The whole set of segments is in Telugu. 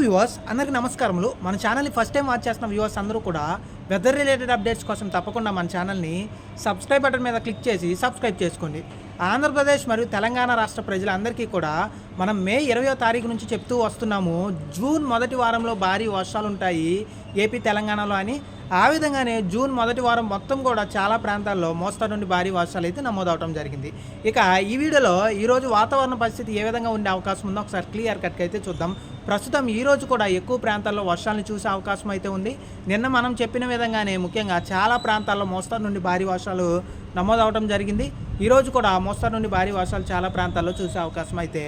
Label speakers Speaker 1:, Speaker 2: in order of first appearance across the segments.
Speaker 1: వ్యూవర్స్ అందరికీ నమస్కారములు. మన ఛానల్ని ఫస్ట్ టైం వాచ్ చేస్తున్న వ్యూవర్స్ అందరూ కూడా వెదర్ రిలేటెడ్ అప్డేట్స్ కోసం తప్పకుండా మన ఛానల్ని సబ్స్క్రైబ్ బటన్ మీద క్లిక్ చేసి సబ్స్క్రైబ్ చేసుకోండి. ఆంధ్రప్రదేశ్ మరియు తెలంగాణ రాష్ట్ర ప్రజలందరికీ కూడా మనం మే ఇరవయో తారీఖు నుంచి చెప్తూ వస్తున్నాము. జూన్ మొదటి వారంలో భారీ వర్షాలు ఉంటాయి. ఏపీ తెలంగాణలో అని. ఆ విధంగానే జూన్ మొదటి వారం మొత్తం కూడా చాలా ప్రాంతాల్లో మోస్తరు నుండి భారీ వర్షాలు అయితే నమోదవడం జరిగింది. ఇక ఈ వీడియోలో ఈరోజు వాతావరణ పరిస్థితి ఏ విధంగా ఉండే అవకాశం ఉందో ఒకసారి క్లియర్ కట్గా అయితే చూద్దాం. ప్రస్తుతం ఈ రోజు కూడా ఎక్కువ ప్రాంతాల్లో వర్షాలను చూసే అవకాశం అయితే ఉంది. నిన్న మనం చెప్పిన విధంగానే ముఖ్యంగా చాలా ప్రాంతాల్లో మోస్తరు నుండి భారీ వర్షాలు నమోదవడం జరిగింది. ఈ రోజు కూడా మోస్తరు నుండి భారీ వర్షాలు చాలా ప్రాంతాల్లో చూసే అవకాశం అయితే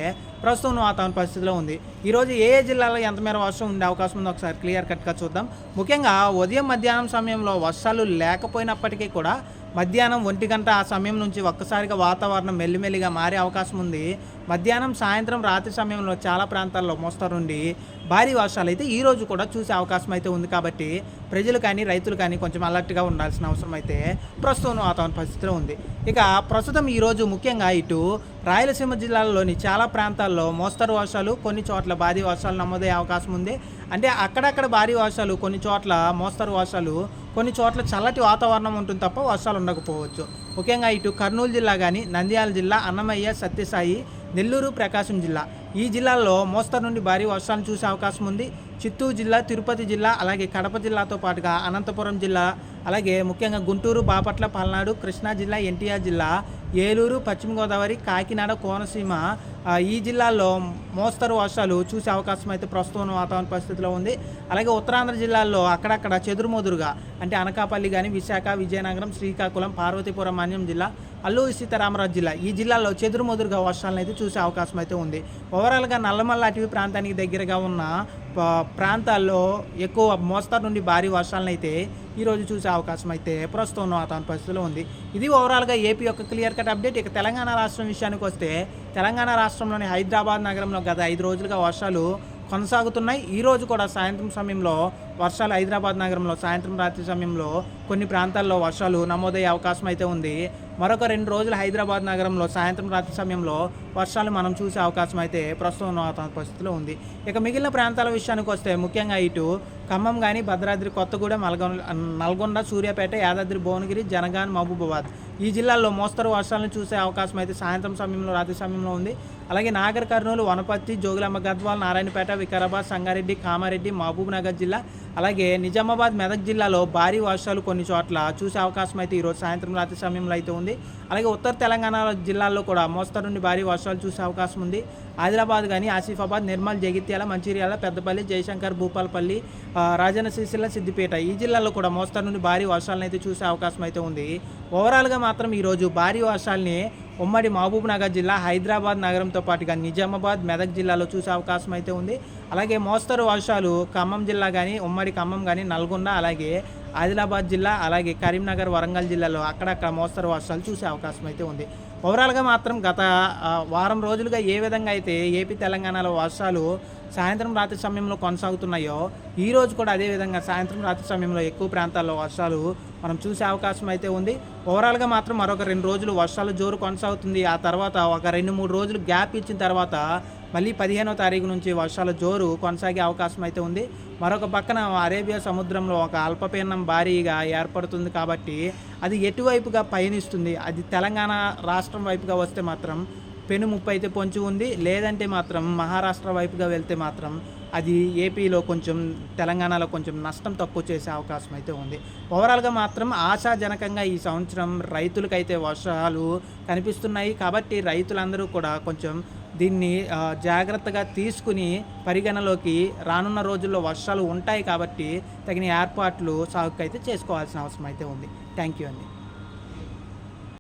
Speaker 1: ప్రస్తుతం వాతావరణ పరిస్థితిలో ఉంది. ఈరోజు ఏ ఏ జిల్లాలో ఎంత మేర వర్షం ఉండే అవకాశం ఉందో ఒకసారి క్లియర్ కట్గా చూద్దాం. ముఖ్యంగా ఉదయం మధ్యాహ్నం సమయంలో వర్షాలు లేకపోయినప్పటికీ కూడా మధ్యాహ్నం ఒంటి గంట ఆ సమయం నుంచి ఒక్కసారిగా వాతావరణం మెల్లిమెల్లిగా మారే అవకాశం ఉంది. మధ్యాహ్నం సాయంత్రం రాత్రి సమయంలో చాలా ప్రాంతాల్లో మోస్తరు నుండి భారీ వర్షాలు అయితే ఈ రోజు కూడా చూసే అవకాశం అయితే ఉంది కాబట్టి ప్రజలు కానీ రైతులు కానీ కొంచెం అలర్ట్గా ఉండాల్సిన అవసరం అయితే ప్రస్తుతం వాతావరణ పరిస్థితిలో ఉంది. ఇక ప్రస్తుతం ఈరోజు ముఖ్యంగా ఇటు రాయలసీమ జిల్లాలోని చాలా ప్రాంతాల్లో మోస్తరు వర్షాలు కొన్ని చోట్ల భారీ వర్షాలు నమోదయ్యే అవకాశం ఉంది. అంటే అక్కడక్కడ భారీ వర్షాలు కొన్ని చోట్ల మోస్తరు వర్షాలు కొన్ని చోట్ల చల్లటి వాతావరణం ఉంటుంది తప్ప వర్షాలు ఉండకపోవచ్చు. ముఖ్యంగా ఇటు కర్నూలు జిల్లా కానీ నంద్యాల జిల్లా అన్నమయ్య సత్యసాయి నెల్లూరు ప్రకాశం జిల్లా. ఈ జిల్లాల్లో మోస్తరు నుండి భారీ వర్షాలు చూసే అవకాశం ఉంది. చిత్తూరు జిల్లా తిరుపతి జిల్లా అలాగే కడప జిల్లాతో పాటుగా అనంతపురం జిల్లా అలాగే ముఖ్యంగా గుంటూరు బాపట్ల పల్నాడు కృష్ణా జిల్లా ఎన్టీఆర్ జిల్లా ఏలూరు పశ్చిమ గోదావరి కాకినాడ కోనసీమ ఈ జిల్లాల్లో మోస్తరు వర్షాలు చూసే అవకాశం అయితే ప్రస్తుతం వాతావరణ పరిస్థితిలో ఉంది. అలాగే ఉత్తరాంధ్ర జిల్లాల్లో అక్కడక్కడ చెదురుమదురుగా అంటే అనకాపల్లి కానీ విశాఖ విజయనగరం శ్రీకాకుళం పార్వతీపురం మన్యం జిల్లా అల్లూరి సీతారామరాజు జిల్లా. ఈ జిల్లాలో చెదురుమదురుగా వర్షాలను అయితే చూసే అవకాశం అయితే ఉంది. ఓవరాల్గా నల్లమల్ల అటవీ ప్రాంతానికి దగ్గరగా ఉన్న ప్రాంతాల్లో ఎక్కువ మోస్తరు నుండి భారీ వర్షాలను అయితే ఈరోజు చూసే అవకాశం అయితే ప్రస్తుతం వాతావరణ పరిస్థితిలో ఉంది. ఇది ఓవరాల్గా ఏపీ యొక్క క్లియర్ కట్ అప్డేట్. ఇక తెలంగాణ రాష్ట్రం విషయానికి వస్తే తెలంగాణ రాష్ట్రంలోని హైదరాబాద్ నగరంలో గత ఐదు రోజులుగా వర్షాలు కొనసాగుతున్నాయి. ఈరోజు కూడా సాయంత్రం సమయంలో వర్షాలు హైదరాబాద్ నగరంలో సాయంత్రం రాత్రి సమయంలో కొన్ని ప్రాంతాల్లో వర్షాలు నమోదయ్యే అవకాశం అయితే ఉంది. మరొక రెండు రోజులు హైదరాబాద్ నగరంలో సాయంత్రం రాత్రి సమయంలో వర్షాలు మనం చూసే అవకాశం అయితే ప్రస్తుతం ఉన్న పరిస్థితిలో ఉంది. ఇక మిగిలిన ప్రాంతాల విషయానికి వస్తే ముఖ్యంగా ఇటు ఖమ్మం కానీ భద్రాద్రి కొత్తగూడెం నల్గొండ నల్గొండ సూర్యాపేట యాదాద్రి భువనగిరి జనగాన్ మహబూబాబాద్ ఈ జిల్లాల్లో మోస్తరు వర్షాలను చూసే అవకాశం అయితే సాయంత్రం సమయంలో రాత్రి సమయంలో ఉంది. అలాగే నాగర్ కర్నూలు వనపర్తి జోగులాంబ గద్వాల్ నారాయణపేట వికారాబాద్ సంగారెడ్డి కామారెడ్డి మహబూబ్నగర్ జిల్లా అలాగే నిజామాబాద్ మెదక్ జిల్లాలో భారీ వర్షాలు కొన్ని చోట్ల చూసే అవకాశం అయితే ఈరోజు సాయంత్రం రాత్రి సమయంలో అయితే ఉంది. అలాగే ఉత్తర తెలంగాణ జిల్లాల్లో కూడా మోస్తరు నుండి భారీ వర్షాలు చూసే అవకాశం ఉంది. ఆదిలాబాద్ కానీ ఆసిఫాబాద్ నిర్మల్ జగిత్యాల మంచిర్యాల పెద్దపల్లి జయశంకర్ భూపాలపల్లి రాజన్న సిరిసిల్ల సిద్దిపేట ఈ జిల్లాల్లో కూడా మోస్తరు నుండి భారీ వర్షాలను అయితే చూసే అవకాశం అయితే ఉంది. ఓవరాల్గా మాత్రం ఈరోజు భారీ వర్షాలని ఉమ్మడి మహబూబ్ నగర్ జిల్లా హైదరాబాద్ నగరంతో పాటుగా నిజామాబాద్ మెదక్ జిల్లాలో చూసే అవకాశం అయితే ఉంది. అలాగే మోస్తరు వర్షాలు ఖమ్మం జిల్లా కానీ ఉమ్మడి ఖమ్మం కానీ నల్గొండ అలాగే ఆదిలాబాద్ జిల్లా అలాగే కరీంనగర్ వరంగల్ జిల్లాలో అక్కడక్కడ మోస్తరు వర్షాలు చూసే అవకాశం అయితే ఉంది. ఓవరాల్గా మాత్రం గత వారం రోజులుగా ఏ విధంగా అయితే ఏపీ తెలంగాణలో వర్షాలు సాయంత్రం రాత్రి సమయంలో కొనసాగుతున్నాయో ఈ రోజు కూడా అదే విధంగా సాయంత్రం రాత్రి సమయంలో ఎక్కువ ప్రాంతాల్లో వర్షాలు మనం చూసే అవకాశం అయితే ఉంది. ఓవరాల్గా మాత్రం మరొక రెండు రోజులు వర్షాలు జోరు కొనసాగుతుంది. ఆ తర్వాత ఒక రెండు మూడు రోజులు గ్యాప్ ఇచ్చిన తర్వాత మళ్ళీ పదిహేనో తారీఖు నుంచి వర్షాల జోరు కొనసాగే అవకాశం అయితే ఉంది. మరొక పక్కన అరేబియా సముద్రంలో ఒక అల్పపీడనం భారీగా ఏర్పడుతుంది కాబట్టి అది ఎటువైపుగా పయనిస్తుంది? అది తెలంగాణ రాష్ట్రం వైపుగా వస్తే మాత్రం పెను ముప్పు అయితే పొంచి ఉంది. లేదంటే మాత్రం మహారాష్ట్ర వైపుగా వెళ్తే మాత్రం అది ఏపీలో కొంచెం తెలంగాణలో కొంచెం నష్టం తక్కువ చేసే అవకాశం అయితే ఉంది. ఓవరాల్గా మాత్రం ఆశాజనకంగా ఈ సంవత్సరం రైతులకైతే వర్షాలు కనిపిస్తున్నాయి. కాబట్టి రైతులందరూ కూడా కొంచెం దీన్ని జాగ్రత్తగా తీసుకుని పరిగణలోకి రానున్న రోజుల్లో వర్షాలు ఉంటాయి కాబట్టి తగిన ఏర్పాట్లు సాగుకైతే చేసుకోవాల్సిన అవసరం అయితే ఉంది. థ్యాంక్ యూ అండి.